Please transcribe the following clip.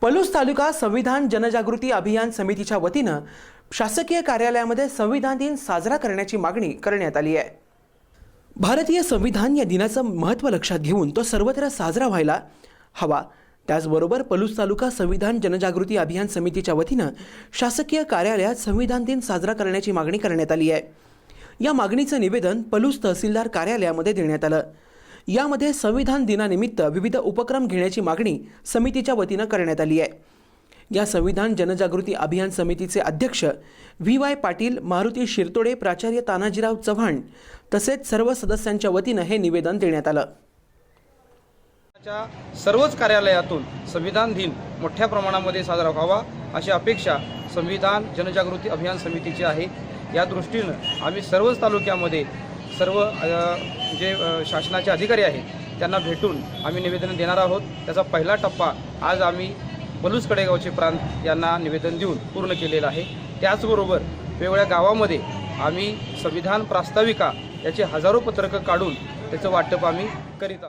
पलूस तालुका संविधान जनजागृती अभियान समितीच्या वतीनं शासकीय कार्यालयामध्ये संविधान दिन साजरा करण्याची मागणी करण्यात आली आहे. भारतीय संविधान या दिनाचं महत्त्व लक्षात घेऊन तो सर्वत्र साजरा व्हायला हवा. त्याचबरोबर पलूस तालुका संविधान जनजागृती अभियान समितीच्या वतीनं शासकीय कार्यालयात संविधान दिन साजरा करण्याची मागणी करण्यात आली आहे. या मागणीचं निवेदन पलूस तहसीलदार कार्यालयामध्ये देण्यात आलं. यामध्ये संविधान दिनानिमित्त विविध उपक्रम घेण्याची मागणी समितीच्या वतीनं करण्यात आली आहे. या संविधान जनजागृती अभियान समितीचे अध्यक्ष व्ही वाय पाटील मारुती शिरतोडे प्राचार्य तानाजीराव चव्हाण तसेच सर्व सदस्यांच्या वतीनं हे निवेदन देण्यात आलं. सर्वच कार्यालयातून संविधान दिन मोठ्या प्रमाणामध्ये साजरा व्हावा अशी अपेक्षा संविधान जनजागृती अभियान समितीची आहे. या दृष्टीनं आम्ही सर्वच तालुक्यामध्ये सर्व जे शासनाचे अधिकारी आहेत त्यांना भेटून आम्ही निवेदन देणार आहोत. त्याचा पहिला टप्पा आज आम्ही पलूस कडेगावचे प्रांत यांना निवेदन देऊन पूर्ण केलेलं आहे. त्याचबरोबर वेगवेगळ्या गावामध्ये आम्ही संविधान प्रास्ताविका याचे हजारो पत्रकं काढून त्याचं वाटप आम्ही करीत आहोत.